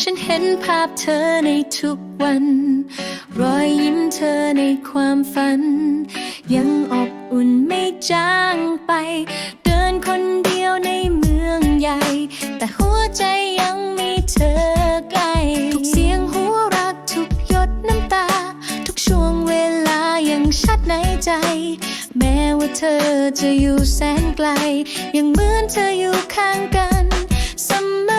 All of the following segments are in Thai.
ฉันเห็นภาพเธอในทุกวัน รอยยิ้มเธอในความฝัน ยังอบอุ่นไม่จางไป เดินคนเดียวในเมืองใหญ่ แต่หัวใจยังมีเธอใกล้ทุกเสียงหัวรักทุกหยดน้ำตา ทุกช่วงเวลายังชัดในใจ แม้ว่าเธอจะอยู่แสนไกล ยังเหมือนเธออยู่ข้างกันเสมอ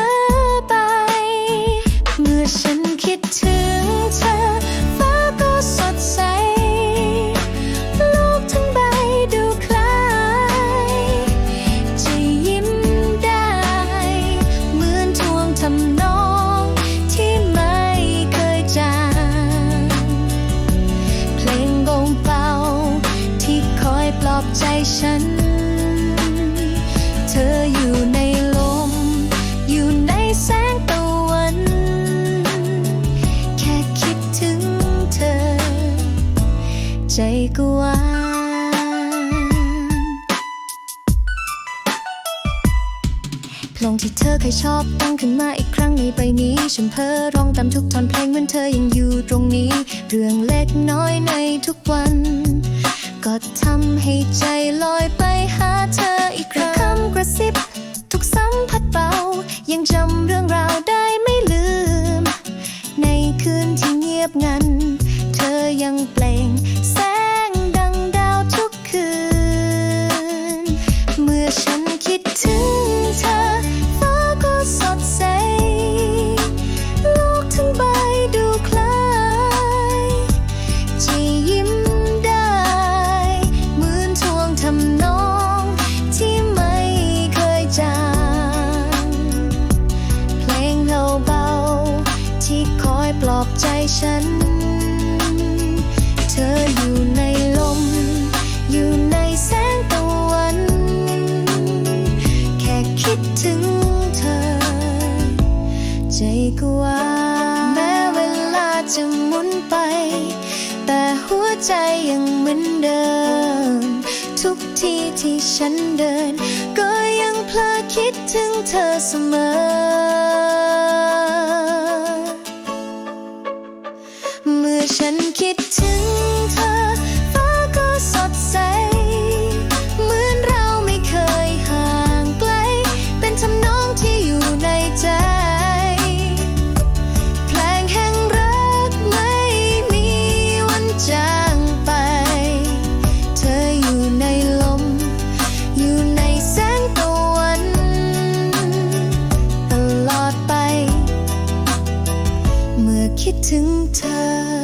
วานเพลงที่เธอเคยชอบตั้งขึ้นมาอีกครั้งในใบนี้ฉันเพ้อร้องตามทุกท่อนเพลงเหมือนเธอยังอยู่ตรงนี้ เรื่องเล็กน้อยในทุกวัน ก็ทำให้ใจลอยไปหาเธออีกครั้งคำกระซิบ ทุกสัมผัสเบายังจำ ที่คอยปลอบใจฉัน เธออยู่ในลม อยู่ในแสงตะวัน แค่คิดถึงเธอ ใจก็หวาแม้เวลาจะหมุนไป แต่หัวใจยังเหมือนเดิม ทุกที่ที่ฉันเดิน ก็ยังเพลอคิดถึงเธอเสมอ ฉันคิดถึงเธอฟ้าก็สดใส เหมือนเราไม่เคยห่างไกล เป็นทำนองที่อยู่ในใจ เพลงแห่งรักไม่มีวันจางไป เธออยู่ในลม อยู่ในแสงตะวันตลอดไป เมื่อคิดถึงเธอ